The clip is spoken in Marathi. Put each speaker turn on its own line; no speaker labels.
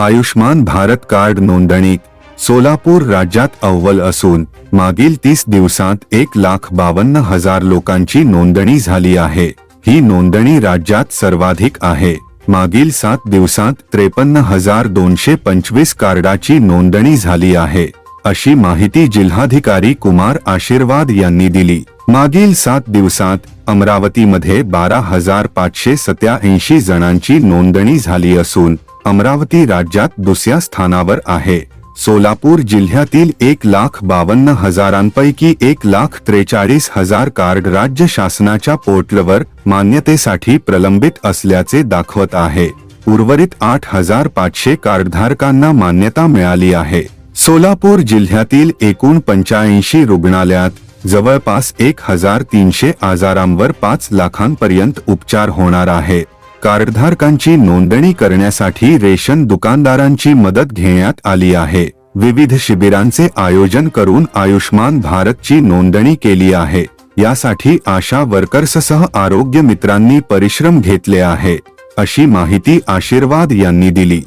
आयुष्मान भारत कार्ड नोंदणी सोलापूर राज्यात अव्वल असून मागील तीस दिवसात एक लाख बावन्न हजार लोकांची नोंदणी झाली आहे. ही नोंदणी राज्यात सर्वाधिक आहे. मागील सात दिवसात त्रेपन्न हजार दोनशे पंचवीस कार्डाची नोंदणी झाली आहे. अशी माहिती जिल्हाधिकारी कुमार आशीर्वाद यांनी दिली. मागील सात दिवसात अमरावतीमध्ये बारा हजार पाचशे सत्याऐंशी जणांची नोंदणी झाली असून अमरावती राज्यात दुसऱ्या स्थानावर आहे. सोलापूर जिल्ह्यातील एक लाख बावन्न हजारांपैकी एक लाख त्रेचाळीस हजार कार्ड राज्य शासनाच्या पोर्टलवर मान्यतेसाठी प्रलंबित असल्याचे दाखवत आहे. उर्वरित आठ हजार पाचशे कार्डधारकांना मान्यता मिळाली आहे. सोलापूर जिल्ह्यातील एकूण पंच्याऐंशी रुग्णालयात जवळपास एक हजार तीनशे आजारांवर पाच लाखांपर्यंत उपचार होणार आहे. कार्डधारकांची नोंदणी करण्यासाठी रेशन दुकानदारांची मदत घेण्यात आली आहे. विविध शिबिरांचे आयोजन करून आयुष्मान भारतची नोंदणी केली आहे. यासाठी आशा वर्कर्ससह आरोग्य मित्रांनी परिश्रम घेतले आहे. अशी माहिती आशीर्वाद यांनी दिली.